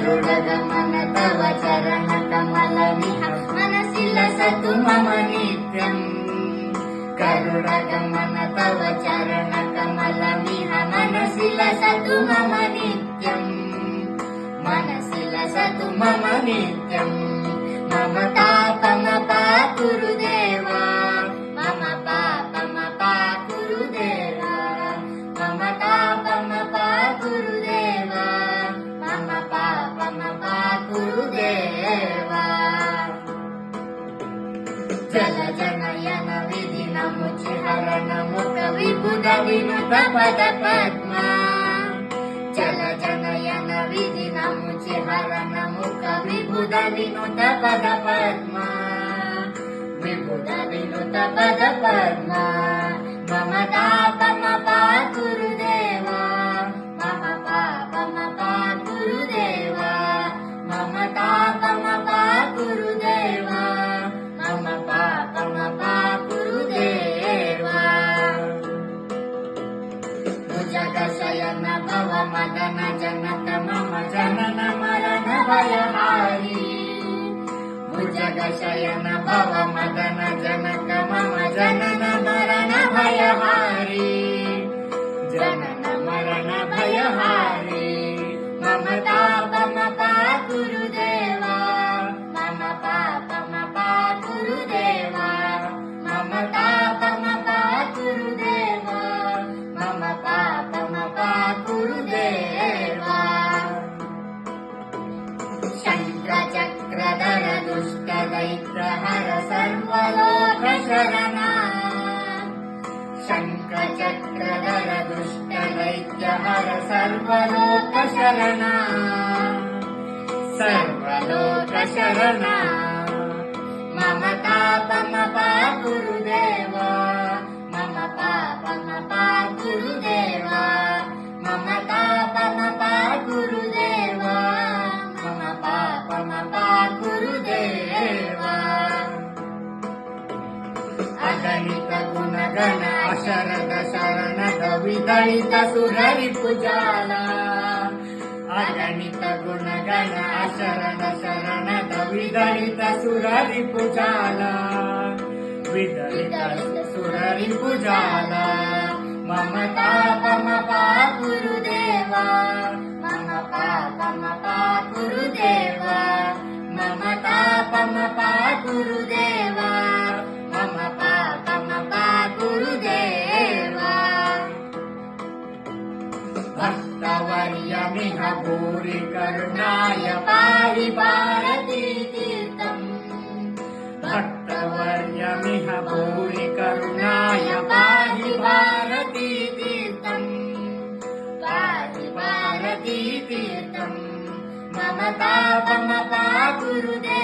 गरुडगमन तव चरणकमलमिह मनसि लसतु मम नित्यम् गरुडगमन तव चरणकमलमिह मनसि लसतु मम नित्यम् मनसि लसतु मम नित्यम् मम तापमपा गुरुदेवा జల జనయన విధి నము చిహరణ ముఖ విభుద వినుత పద పద్మ. జల జనయన విధి నము చిహరణ ముఖ విభుద వినుత పద పద్మ. విభుద వినుత పద मदन जनक मम जनन मरण भयहारी भुजगशयन भव मदन जनक मम जनन मरण भयहारी दुष्टदैत्रहर सर्वलोकशरणा शङ्खचक्रधर दुष्टदैत्यहर सर्वलोकशरणा सर्वलोकशरणा मम गुरुदेवा अशरद शरणद विदलित सुररि पुजाला अगणित गुणगण अशरण शरणद विदलित सुररि पुजाला विदलित सुररि पुजाला मम तापमपा गुरुदेवा भक्तवर्यमिह भूरि करुणाय पाहि भक्तवर्यमिह भूरि करुणाय पाहि भारती गुरुदेवा